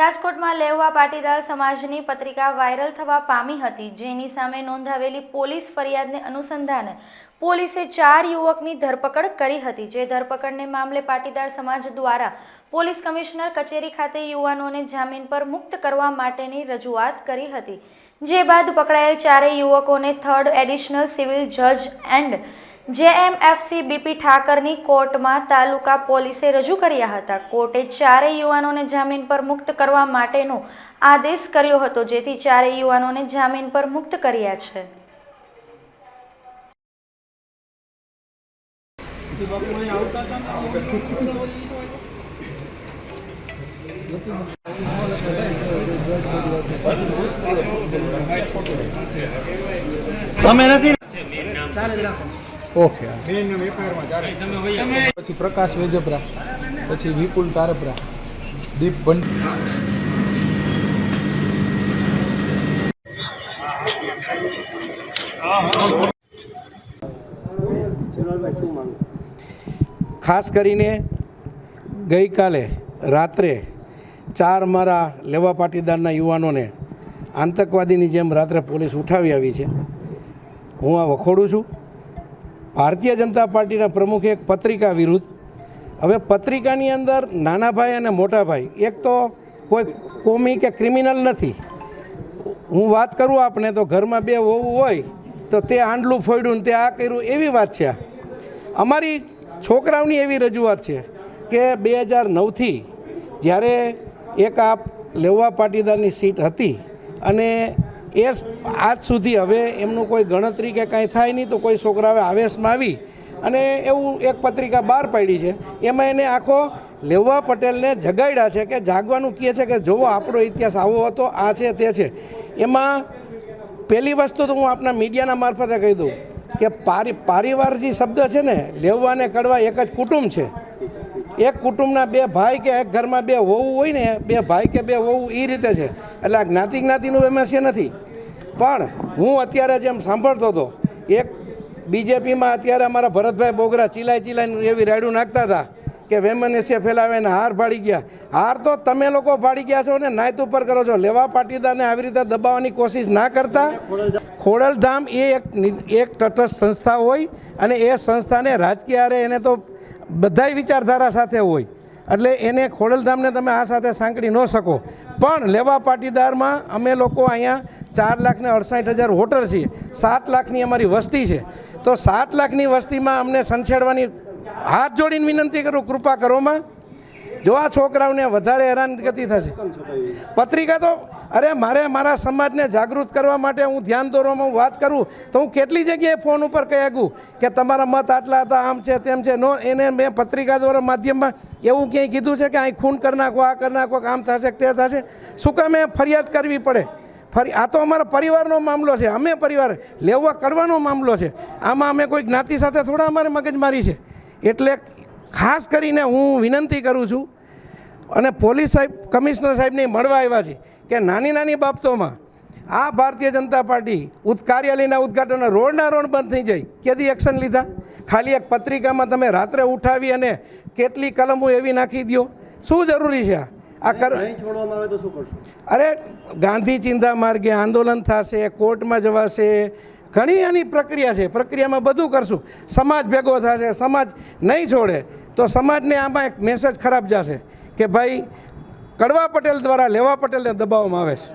રાજકોટમાં લેવા પાટીદાર સમાજની પત્રિકા વાયરલ થવા પામી હતી, જેની સામે નોંધાવેલી પોલીસ ફરિયાદને અનુસંધાને પોલીસે ચાર યુવકની ધરપકડ કરી હતી. જે ધરપકડને મામલે પાટીદાર સમાજ દ્વારા પોલીસ કમિશનર કચેરી ખાતે યુવાનોને જામીન પર મુક્ત કરવા માટેની રજૂઆત કરી હતી. જે બાદ પકડાયેલ ચારેય યુવકોને થર્ડ એડિશનલ સિવિલ જજ એન્ડ જેએમએફસી બીપી ઠાકરની કોર્ટમાં તાલુકા પોલીસે રજૂ કર્યા હતા. કોર્ટે ચારેય યુવાનોને જામીન પર મુક્ત કરવા માટેનો આદેશ કર્યો હતો જેથી ચારેય યુવાનોને જામીન પર મુક્ત કર્યા છે. તમે નથી ઓકે પછી પ્રકાશ વેજપરા પછી વિપુલ તારપરા દીપ ભંડ ખાસ કરીને ગઈકાલે રાત્રે ચાર મારા લેવા પાટીદારના યુવાનોને આતંકવાદીની જેમ રાત્રે પોલીસ ઉઠાવી આવી છે. હું આ વખોડું છું. ભારતીય જનતા પાર્ટીના પ્રમુખે એક પત્રિકા વિરુદ્ધ. હવે પત્રિકાની અંદર નાના ભાઈ અને મોટા ભાઈ એક તો કોઈ કોમી કે ક્રિમિનલ નથી. હું વાત કરું આપને તો ઘરમાં બે વહુ હોય તો તે આંડલું ફોડ્યું ને તે આ કર્યું, એવી વાત છે અમારી છોકરાઓની એવી રજૂઆત છે કે બે હજાર નવથી જ્યારે એક આપ લેવા પાટીદારની સીટ હતી અને એ આજ સુધી હવે એમનું કોઈ ગણતરી કે કાંઈ થાય નહીં તો કોઈ છોકરાઓએ આવેશમાં આવી અને એવું એક પત્રિકા બહાર પાડી છે. એમાં એને આખો લેવા પટેલને જગાડ્યા છે કે જાગવાનું કહે છે કે જોવો આપણો ઇતિહાસ આવો હતો, આ છે તે છે. એમાં પહેલી વસ્તુ તો હું આપણા મીડિયાના મારફતે કહી દઉં કે પારિ પારિવાર જે શબ્દ છે ને લેવા અને કડવા એક જ કુટુંબ છે. એક કુટુંબના બે ભાઈ કે એક ઘરમાં બે વહુ હોય ને, બે ભાઈ કે બે વહુ એ રીતે છે. એટલે આ જ્ઞાતિ જ્ઞાતિનું એમએસએ નથી. પણ હું અત્યારે જેમ સાંભળતો હતો, એક બીજેપીમાં અત્યારે અમારા ભરતભાઈ બોગરા ચિલાઈ ચીલાઈ એવી રાયડું નાખતા હતા કે વેમનસ્ય ફેલાવે ને હાર ભાડી ગયા. હાર તો તમે લોકો ભાડી ગયા છો ને નાયત ઉપર કરો છો. લેવા પાટીદારને આવી રીતે દબાવવાની કોશિશ ના કરતા. ખોડલધામ એ એક એક તટસ્થ સંસ્થા હોય અને એ સંસ્થાને રાજકીય એને તો બધાય વિચારધારા સાથે હોય. એટલે એને ખોડલધામને તમે આ સાથે સાંકળી ન શકો. પણ લેવા પાટીદારમાં અમે લોકો અહીંયા ચાર લાખને અડસાઠ હજાર વોટર છીએ. સાત લાખની અમારી વસ્તી છે. તો સાત લાખની વસ્તીમાં અમને સંછેડવાની હાથ જોડીને વિનંતી કરું, કૃપા કરોમાં જો આ છોકરાઓને વધારે હેરાનગતિ થશે. પત્રિકા તો અરે મારે મારા સમાજને જાગૃત કરવા માટે હું ધ્યાન દોરવામાં વાત કરું તો હું કેટલી જગ્યાએ ફોન ઉપર કહી શકું કે તમારા મત આટલા હતા, આમ છે, તેમ છે. નો, એને મેં પત્રિકા દ્વારા માધ્યમમાં એવું ક્યાંય કીધું છે કે અહીં ખૂન કરી નાખો, આ કરી નાખો, આમ થશે તે થશે. શું કામે ફરિયાદ કરવી પડે? ફરી, આ તો અમારા પરિવારનો મામલો છે. અમે પરિવાર લેવા કરવાનો મામલો છે. આમાં અમે કોઈ જ્ઞાતિ સાથે થોડા અમારે મગજમારી છે. એટલે ખાસ કરીને હું વિનંતી કરું છું અને પોલીસ સાહેબ, કમિશનર સાહેબને મળવા આવ્યા છે. કે નાની નાની બાબતોમાં આ ભારતીય જનતા પાર્ટી ઉદ કાર્યાલયના ઉદઘાટન રોડના રોડ બંધ થઈ જાય. કેદી એક્શન લીધા? ખાલી એક પત્રિકામાં તમે રાત્રે ઉઠાવી અને કેટલી કલમો એવી નાખી દો શું જરૂરી છે આ? કર છોડવામાં આવે તો શું કરશો? અરે ગાંધી ચિંતા માર્ગે આંદોલન થશે કોર્ટમાં જવાશે. ઘણી એની પ્રક્રિયા છે. પ્રક્રિયામાં બધું કરશું. સમાજ ભેગો થશે સમાજ નહીં છોડે. તો સમાજને આમાં એક મેસેજ ખરાબ જશે કે ભાઈ કડવા પટેલ દ્વારા લેવા પટેલને દબાવવામાં આવે છે.